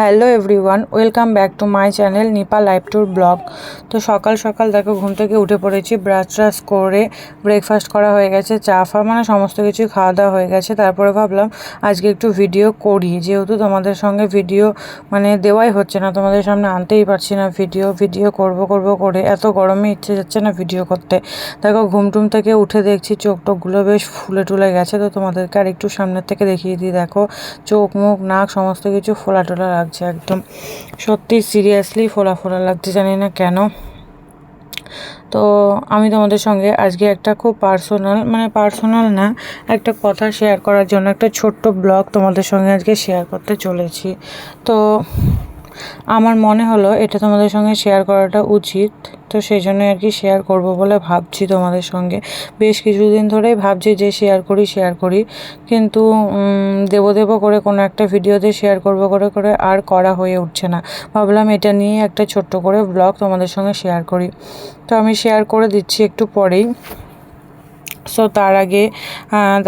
Hello everyone, welcome back to my channel Nipa live tour blog. তো সকাল সকাল দেখো, ঘুম থেকে উঠে পড়েছি, ব্রাশ ট্রাশ করে ব্রেকফাস্ট করা হয়ে গেছে, চা ফা মানে সমস্ত কিছু খাওয়া দাওয়া হয়ে গেছে। তারপরে ভাবলাম আজকে একটু ভিডিও করি, যেহেতু তোমাদের সঙ্গে ভিডিও মানে দেওয়াই হচ্ছে না, তোমাদের সামনে আনতেই পারছি না ভিডিও ভিডিও করব করব করে। এত গরমে ইচ্ছে যাচ্ছে না ভিডিও করতে। দেখো, ঘুম টুম থেকে উঠে দেখছি চোখ টোকগুলো বেশ ফুলে টুলে গেছে, তো তোমাদেরকে আর একটু সামনের থেকে দেখিয়ে দিই। দেখো, চোখ মুখ, নাক, সমস্ত কিছু ফোলা টোলা লাগছে, একদম। সত্যি সিরিয়াসলি ফোলা ফোলা লাগছে, জানি না কেন। তো আমি তোমাদের সঙ্গে আজকে একটা খুব পার্সোনাল মানে পার্সোনাল না, একটা কথা শেয়ার করার জন্য একটা ছোট্ট ব্লগ তোমাদের সঙ্গে আজকে শেয়ার করতে চলেছি। তো আমার মনে হলো এটা তোমাদের সঙ্গে শেয়ার করাটা উচিত। তো সেই জন্য আর কি শেয়ার করব বলে ভাবছি তোমাদের সঙ্গে। বেশ কিছুদিন ধরেই ভাবছি যে শেয়ার করি শেয়ার করি। কিন্তু দেবো দেবো করে কোনো একটা ভিডিওতে শেয়ার করব করে করে আর করা হয়ে উঠছে না। ভাবলাম এটা নিয়ে একটা ছোট্ট করে ব্লগ তোমাদের সঙ্গে শেয়ার করি। তো আমি শেয়ার করে দিচ্ছি একটু পরেই। সো তার আগে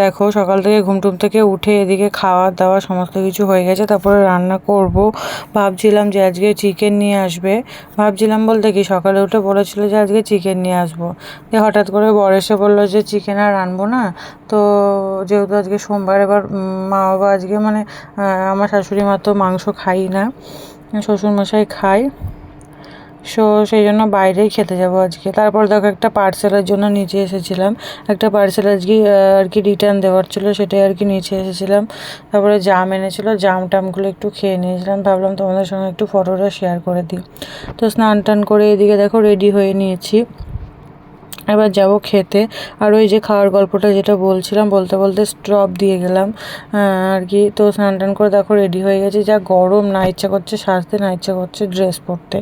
দেখো, সকাল থেকে ঘুমটুম থেকে উঠে এদিকে খাওয়া দাওয়া সমস্ত কিছু হয়ে গেছে। তারপরে রান্না করব। ভাবছিলাম যে আজকে চিকেন নিয়ে আসবে। ভাবছিলাম বলতে কি, সকালে উঠে বলেছিল যে আজকে চিকেন নিয়ে আসব। যে হঠাৎ করে বর এসে বলল যে চিকেন আর আনব না। তো যেহেতু আজকে সোমবার, এবার মা বাবা আজকে মানে আমার শাশুড়ি মা তো মাংস খাই না। শ্বশুরমশাই খায়। সো সেই জন্য বাইরেই খেতে যাব আজকে। তারপর দেখো একটা পার্সেলের জন্য নিচে এসেছিলাম। একটা পার্সেল আজকে আর কি রিটার্ন দেওয়ার ছিল, সেটাই আর কি নিচে এসেছিলাম। তারপরে জাম এনেছিল, জাম টামগুলো একটু খেয়ে নিয়েছিলাম। ভাবলাম তোমাদের সঙ্গে একটু ফটোটা শেয়ার করে দিই। তো স্নান টান করে এদিকে দেখো রেডি হয়ে নিয়েছি। এবার যাব খেতে। আর ওই যে খাওয়ার গল্পটা যেটা বলছিলাম, বলতে বলতে স্টপ দিয়ে গেলাম। আর কি, তো স্নান টান করে দেখো রেডি হয়ে গেছে। যা গরম, না ইচ্ছা করছে সাজতে, না ইচ্ছা করছে ড্রেস পরতে।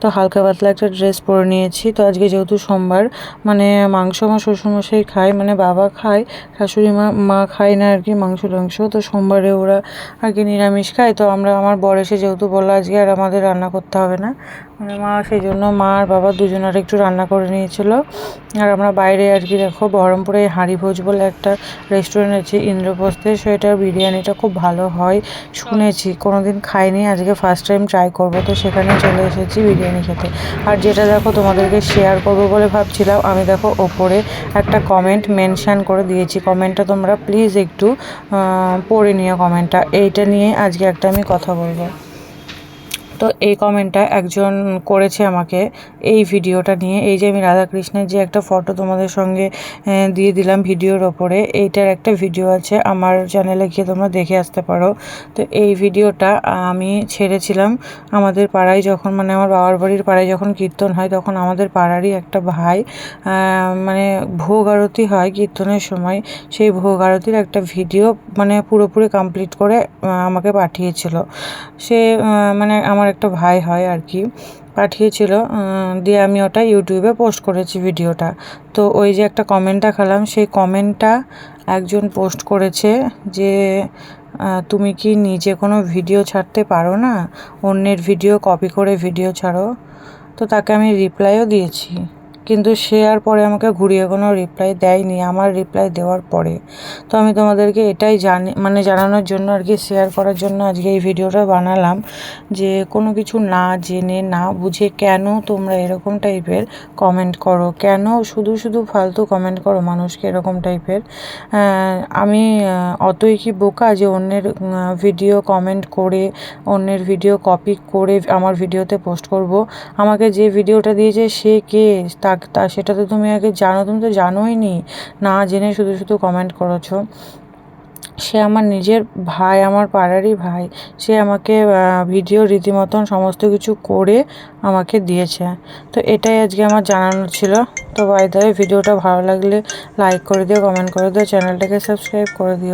তো হালকা পাতলা একটা ড্রেস পরে নিয়েছি। তো আজকে যেহেতু সোমবার মানে মাংস আমার শ্বশুরমশাই খায় মানে বাবা খায়, শাশুড়ি মা মা খায় না আর কি মাংস টাংস। তো সোমবারে ওরা আর কি নিরামিষ খায়। তো আমরা, আমার বর এসে যেহেতু বলল আজকে আর আমাদের রান্না করতে হবে না মানে মা সেই জন্য মা আর বাবা দুজনের একটু রান্না করে নিয়েছিল। আর আমরা বাইরে আর কি দেখো বহরমপুরে হাঁড়িভোজ বলে একটা রেস্টুরেন্ট আছে ইন্দ্রপ্রস্থে সেটার বিরিয়ানিটা খুব ভালো হয়। শুনেছি কোনো দিন খাইনি, আজকে ফার্স্ট টাইম ট্রাই করব, তো সেখানে চলে এসেছি বিরিয়ানি খেতে। আর যেটা দেখো তোমাদেরকে শেয়ার করব বলে ভাবছিলাম, আমি দেখো ওপরে একটা কমেন্ট মেনশান করে দিয়েছি। কমেন্টটা তোমরা প্লিজ একটু পড়ে নিও কমেন্টটা এইটা নিয়ে আজকে একটা আমি কথা বলব। তো এই কমেন্টটা একজন করেছে আমাকে এই ভিডিওটা নিয়ে। এই যে আমি রাধাকৃষ্ণের যে একটা ফটো তোমাদের সঙ্গে দিয়ে দিলাম ভিডিওর ওপরে, এইটার একটা ভিডিও আছে আমার চ্যানেলে, গিয়ে তোমরা দেখে আসতে পারো। তো এই ভিডিওটা আমি ছেড়েছিলাম আমাদের পাড়ায় যখন মানে আমার বাবার বাড়ির পাড়ায় যখন কীর্তন হয়, তখন আমাদের পাড়ারই একটা ভাই মানে ভোগ আরতি হয় কীর্তনের সময়, সেই ভোগ আরতির একটা ভিডিও মানে পুরোপুরি কমপ্লিট করে আমাকে পাঠিয়েছিল। সে মানে আমার আমার একটা ভাই হয় আর কি, পাঠিয়েছিল দিয়ে আমি ওটা ইউটিউবে পোস্ট করেছি ভিডিওটা। তো ওই যে একটা কমেন্ট দেখালাম, সেই কমেন্টটা একজন পোস্ট করেছে যে তুমি কি নিজে কোনো ভিডিও ছাড়তে পারো না? অন্যের ভিডিও কপি করে ভিডিও ছাড়ো। তো তাকে আমি রিপ্লাইও দিয়েছি। কিন্তু সে আর পরে আমাকে ঘুরিয়ে কোনো রিপ্লাই দেয়নি। আমার রিপ্লাই দেওয়ার পরে। তো আমি তোমাদেরকে এটাই জানি মানে জানানোর জন্য আর কি শেয়ার করার জন্য আজকে এই ভিডিওটা বানালাম যে কোনো কিছু না জেনে, না বুঝে কেন তোমরা এরকম টাইপের কমেন্ট করো? কেন শুধু শুধু ফালতু কমেন্ট করো মানুষকে এরকম টাইপের আমি অতই কি বোকা যে অন্যের ভিডিও কমেন্ট করে, অন্যের ভিডিও কপি করে আমার ভিডিওতে পোস্ট করব? আমাকে যে ভিডিওটা দিয়েছে সে কে? তা তা সেটা তো তুমি আগে জানো, তুমি তো জানোই নি। না জেনে শুধু শুধু কমেন্ট করেছ। সে আমার নিজের ভাই, আমার পাড়ারই ভাই। সে আমাকে ভিডিও রীতিমতন সমস্ত কিছু করে আমাকে দিয়েছে। তো এটাই আজকে আমার জানানো ছিল। তো বাই ভিডিওটা ভালো লাগলে লাইক করে দিও কমেন্ট করে দিও চ্যানেলটাকে সাবস্ক্রাইব করে দিও।